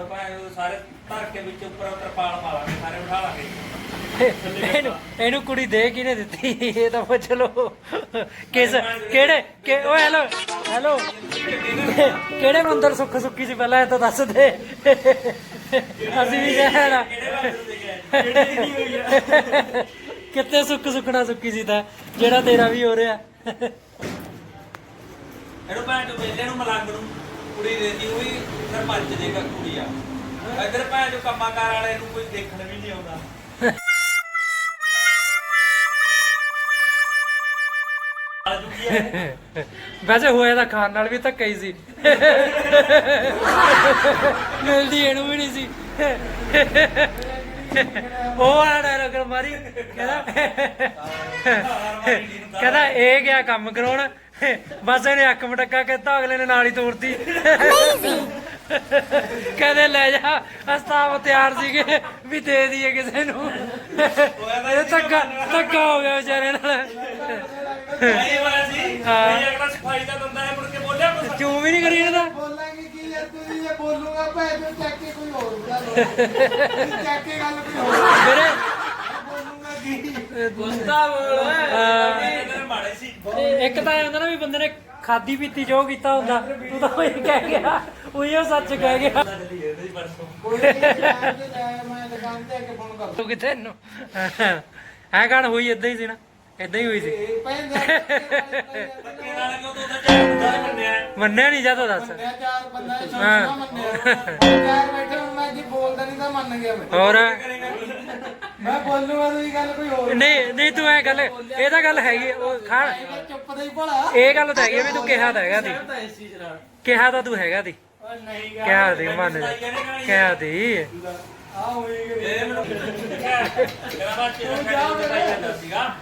ਹੋਰ ਭਾਵੇਂ ਉਹ ਸਾਰੇ ਧਰ ਕੇ ਵਿੱਚ ਉੱਪਰ ਉੱਪਰ ਪਾਲ ਮਾਰਾਂਗੇ ਸਾਰੇ ਉਠਾ ਲਾਂਗੇ। ਇਹਨੂੰ ਇਹਨੂੰ ਕੁੜੀ ਦੇ ਕਿਹਨੇ ਦਿੱਤੀ? ਇਹ ਤਾਂ ਪੁੱਛ ਲੋ ਕਿਸ ਕਿਹੜੇ ਕਿ ਓਏ ਹੈਲੋ ਹੈਲੋ ਕਿਹੜੇ ਮੰਦਰ ਸੁੱਖ ਸੁੱਕੀ ਸੀ ਪਹਿਲਾਂ ਇਹ ਤਾਂ ਦੱਸ ਦੇ। ਅਸੀਂ ਵੀ ਕਹਿਣਾ ਕਿੱਥੇ ਸੁੱਖ ਸੁੱਖਣਾ ਸੁੱਕੀ ਸੀ ਤਾਂ ਜਿਹੜਾ ਤੇਰਾ ਵੀ ਹੋ ਰਿਹਾ। ਇਹਨੂੰ ਭੈਣ ਚੋ ਵੇਲੇ ਨੂੰ ਮਲੰਗ ਨੂੰ। ਕੁੜੀ ਦੇਤੀ ਉਹ ਵੀ ਸਰਪੰਚ ਦੇ ਘਰ ਕੁੜੀ ਆ। ਇੱਧਰ ਭੈਣ ਚੋ ਕੰਮਾਕਾਰ ਵਾਲੇ ਨੂੰ ਕੋਈ ਦੇਖਣ ਵੀ ਨਹੀਂ ਆਉਂਦਾ। ਆ ਜੁਗੀ ਹੈ ਵੈਸੇ ਹੋਇਆ ਤਾਂ ਖਾਣ ਨਾਲ ਵੀ ਧੱਕਾ ਹੀ ਸੀ। ਮਿਲਦੀ ਇਹਨੂੰ ਵੀ ਨਹੀਂ ਸੀ। ਉਹ ਆ ਡਾਇਲੌਗ ਮਾਰੀ ਕਹਿੰਦਾ ਕਹਿੰਦਾ ਇਹ ਗਿਆ ਕੰਮ ਕਰਾਉਣ? ਬਸ ਇਹਨੇ ਅੱਖ ਮਟਕਾ ਕੇ ਤਾਂ ਅਗਲੇ ਨੇ ਨਾਲ ਹੀ ਤੋੜਤੀ ਕਹਿੰਦੇ ਲੈ ਜਾ ਅਸਤਾਵ ਤਿਆਰ ਸੀਗੇ ਵੀ ਦੇ ਦਈਏ ਕਿਸੇ ਨੂੰ। ਇਹ ਧੱਕਾ ਧੱਕਾ ਹੋ ਗਿਆ ਵਿਚਾਰੇ ਨਾਲ। ਇਹ ਵਾਲਾ ਸੀ। ਇਹ ਅਗਲਾ ਸਫ਼ਾਈ ਦਾ ਬੋਲੂਗਾ ਭਾਵੇਂ ਤੂੰ ਚੱਕ ਕੇ ਕੋਈ ਹੋਰ ਗੱਲ ਹੋ ਤੁਸੀਂ ਚੱਕ ਕੇ ਗੱਲ ਕੋਈ ਹੋਰ ਵੀਰੇ ਬੋਲੂਗਾ ਕੀ? ਗੁੱਸਾ ਬੋਲ ਇਹਦੇ ਮਾੜੇ ਸੀ ਇੱਕ ਤਾਂ ਇਹ ਹੁੰਦਾ ਨਾ ਵੀ ਬੰਦੇ ਨੇ ਖਾਦੀ ਪੀਤੀ ਜੋ ਕੀਤਾ ਹੁੰਦਾ ਤੂੰ ਤਾਂ ਉਹੀ ਕਹਿ ਗਿਆ ਉਹੀ ਉਹ ਸੱਚ ਕਹਿ ਗਿਆ। ਕੋਈ ਮੈਂ ਦੁਕਾਨ ਆ ਕੇ ਫੋਨ ਕਰ ਤੂੰ ਕਿੱਥੇ ਨੂੰ ਐ ਗਾਣ ਹੋਈ ਇਦਾਂ ਹੀ ਸੀ ਨਾ। ਇਦਾਂ ਹੀ ਹੋਈ ਸੀ। ਧੱਕੇ ਨਾਲ ਤੂੰ ਤਾਂ ਮੰਨਿਆ ਮੰਨਿਆ ਨਹੀਂ ਜਦੋਂ ਦੱਸ। ਮੰਨਿਆ ਚਾਰ ਬੰਦਾ ਇਹ ਹਾਂ। ਸੋਚਣਾ ਮੰਨਿਆ। ਹੁਣ ਚਾਰ ਬੈਠੇ ਹੁਣ ਮੈਂ ਜੀ ਬੋਲਦਾ ਨਹੀਂ ਤਾਂ ਮੰਨ ਗਿਆ ਮੈਂ। ਹੋਰ। ਕਰੇਗਾ ਮੈਂ ਬੋਲੂਗਾ ਤੁਸੀਂ ਗੱਲ ਕੋਈ ਹੋਰ ਨਹੀਂ। ਨਹੀਂ ਤੂੰ ਐ ਗੱਲ ਇਹ ਤਾਂ ਗੱਲ ਹੈਗੀ ਉਹ ਖਾਣ ਮੈਂ ਚੁੱਪ ਦੇ ਹੀ ਭਲਾ। ਇਹ ਗੱਲ ਤਾਂ ਹੈਗੀ ਵੀ ਤੂੰ ਕਿਹਾ ਤਾਂ ਹੈਗਾ ਦੀ ਕਿਹਾ ਤਾਂ ਤੂੰ ਹੈਗਾ ਦੀ ਕਿਹਾ ਦੀ ਮੰਨ ਕਿਹਾ ਦੀ ਆ ਹੋਈ ਗਈ ਇਹ ਮੈਨੂੰ ਕਹਿੰਦਾ ਬਾਅਦ ਚ ਉਹ ਜਾ ਜਾਂਦਾ ਸੀਗਾ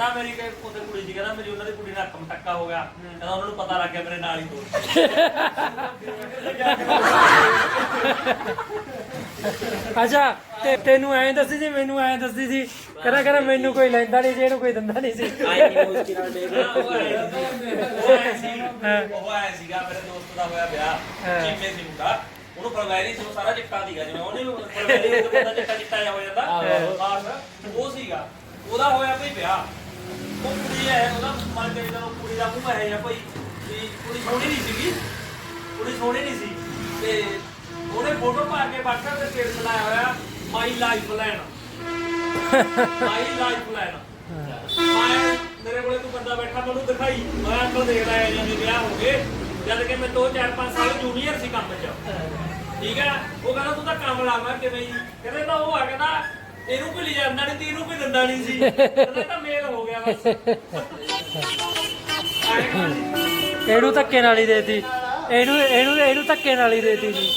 ਕਹਿੰਦਾ ਮੇਰੀ ਕੋਈ ਉਹਦੇ ਕੁੜੀ ਸੀ ਕਹਿੰਦਾ ਮੇਰੀ ਉਹਨਾਂ ਦੀ ਕੁੜੀ ਨਾਲ ਕੰਮ ਟੱਕਾ ਹੋ ਗਿਆ। ਕਹਿੰਦਾ ਉਹਨਾਂ ਨੂੰ ਪਤਾ ਲੱਗ ਗਿਆ ਮੇਰੇ ਨਾਲ ਹੀ ਦੋ ਅੱਛਾ ਤੇ ਤੈਨੂੰ ਐਂ ਦੱਸੀ ਸੀ ਮੈਨੂੰ ਐਂ ਦੱਸੀ ਸੀ ਕਹਿੰਦਾ ਕਹਿੰਦਾ ਮੈਨੂੰ ਕੋਈ ਲੈਂਦਾ ਨਹੀਂ ਸੀ ਇਹਨੂੰ ਕੋਈ ਦਿੰਦਾ ਨਹੀਂ ਸੀ। ਉਹ ਆਇਆ ਸੀ ਉਹ ਆਇਆ ਸੀਗਾ ਮੇਰੇ ਦੋਸਤ ਦਾ ਹੋਇਆ ਵਿਆਹ ਹਾਂ। ਚੀਮੇ ਸੀ ਮੁੰਡਾ। ਉਹਨੂੰ ਫਰਵੈਰੀ ਸੀ ਉਹ ਸਾਰਾ ਚਿੱਟਾ ਸੀਗਾ ਜਿਵੇਂ ਉਹਨੇ ਫਰਵੈਰੀ ਉਹ ਬੰਦਾ ਚਿੱਟਾ ਚਿੱਟਾ ਜਿਹਾ ਹੋ ਜਾਂਦਾ। ਬਾਹਰ ਉਹ ਸੀਗਾ। ਉਹਦਾ ਹੋਇਆ ਭਈ ਵਿਆਹ। ਉਹ ਕੁੜੀ ਹੈ ਉਹਦਾ ਮਨ ਕੇ ਜਦੋਂ ਕੁੜੀ ਦਾ ਮੂੰਹ ਹੈ ਜਾਂ ਭਈ ਵੀ ਕੁੜੀ ਸੋਹਣੀ ਨਹੀਂ ਸੀਗੀ। ਕੁੜੀ ਸੋਹਣੀ ਨਹੀਂ ਸੀ। ਤੇ ਉਹਨੇ ਫੋਟੋ ਪਾ ਕੇ WhatsApp ਤੇ ਸਟੇਟਸ ਲਾਇਆ ਹੋਇਆ ਮਾਈ ਲਾਈਫ ਲੈਣ ਮਾਈ ਲਾਈਫ ਲੈਣ ਮੈਂ, ਮੇਰੇ ਕੋਲੇ ਤੂੰ ਬੰਦਾ ਬੈਠਾ, ਮੈਨੂੰ ਦਿਖਾਈ। ਮੈਂ ਅੰਕਲ ਦੇਖਦਾ ਹੈ ਜਾਂਦੇ ਵਿਆਹ ਹੋ ਗਏ। ਜਦ ਕਿ ਮੈਂ ਤੋਂ 4-5 ਸਾਲ ਜੂਨੀਅਰ ਸੀ ਕੰਮ 'ਚ। ਠੀਕ ਹੈ ਉਹ ਕਹਿੰਦਾ, ਤੂੰ ਤਾਂ ਕੰਮ ਲਾਵਾਂ ਕਿਵੇਂ? ਜੀ ਕਹਿੰਦੇ ਤਾਂ ਉਹ ਆ ਕਹਿੰਦਾ ਇਹਨੂੰ ਕੋਈ ਲਿਜਾਂਦਾ ਨਹੀਂ ਤੇ ਇਹਨੂੰ ਵੀ ਦਿੰਦਾ ਨਹੀਂ ਸੀ। ਕਹਿੰਦਾ ਤਾਂ ਮੇਲ ਹੋ ਗਿਆ ਬਸ। ਇਹਨੂੰ ਧੱਕੇ ਨਾਲ ਹੀ ਦੇਤੀ। ਇਹਨੂੰ ਇਹਨੂੰ ਇਹਨੂੰ ਧੱਕੇ ਨਾਲ ਹੀ ਦੇਤੀ ਜੀ।